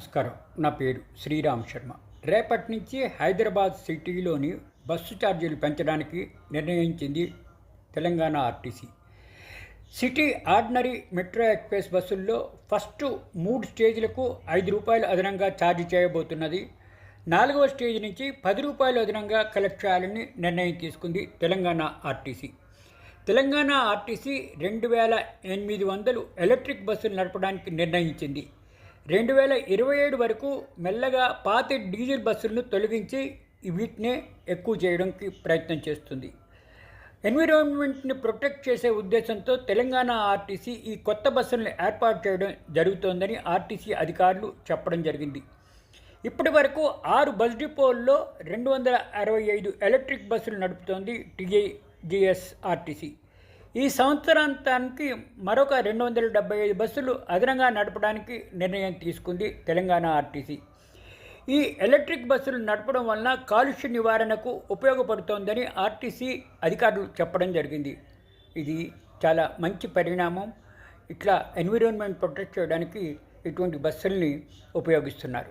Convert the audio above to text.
నమస్కారం. నా పేరు శ్రీరామ్ శర్మ. రేపటి నుంచి హైదరాబాద్ సిటీలోని బస్సు ఛార్జీలు పెంచడానికి నిర్ణయించింది Telangana RTC. City ordinary metro express బస్సుల్లో ఫస్ట్ మూడు స్టేజ్లకు ఐదు రూపాయలు అదనంగా ఛార్జ్ చేయబోతున్నది. నాలుగవ స్టేజ్ నుంచి పది రూపాయలు అదనంగా కలెక్ట్ చేయాలని నిర్ణయం తీసుకుంది తెలంగాణ ఆర్టీసీ. తెలంగాణ ఆర్టీసీ రెండు వేల ఎనిమిది వందలు ఎలక్ట్రిక్ బస్సులు నడపడానికి నిర్ణయించింది. రెండు వేల ఇరవై ఏడు వరకు మెల్లగా పాత డీజిల్ బస్సులను తొలగించి వీటినే ఎక్కువ చేయడానికి ప్రయత్నం చేస్తుంది. ఎన్విరాన్మెంట్ని ప్రొటెక్ట్ చేసే ఉద్దేశంతో తెలంగాణ ఆర్టీసీ ఈ కొత్త బస్సులను ఏర్పాటు చేయడం జరుగుతోందని ఆర్టీసీ అధికారులు చెప్పడం జరిగింది. ఇప్పటి వరకు ఆరు బస్ డిపోల్లో రెండు వందల అరవై ఐదు ఎలక్ట్రిక్ బస్సులు నడుపుతోంది టీజేజిఎస్ ఆర్టీసీ ఈ సంవత్సరాంతానికి మరొక రెండు వందల డెబ్బై ఐదు బస్సులు అదనంగా నడపడానికి నిర్ణయం తీసుకుంది తెలంగాణ ఆర్టీసీ. ఈ ఎలక్ట్రిక్ బస్సులు నడపడం వలన కాలుష్య నివారణకు ఉపయోగపడుతోందని ఆర్టీసీ అధికారులు చెప్పడం జరిగింది. ఇది చాలా మంచి పరిణామం. ఇట్లా ఎన్విరాన్మెంట్ ప్రొటెక్ట్ చేయడానికి ఇటువంటి బస్సుల్ని ఉపయోగిస్తున్నారు.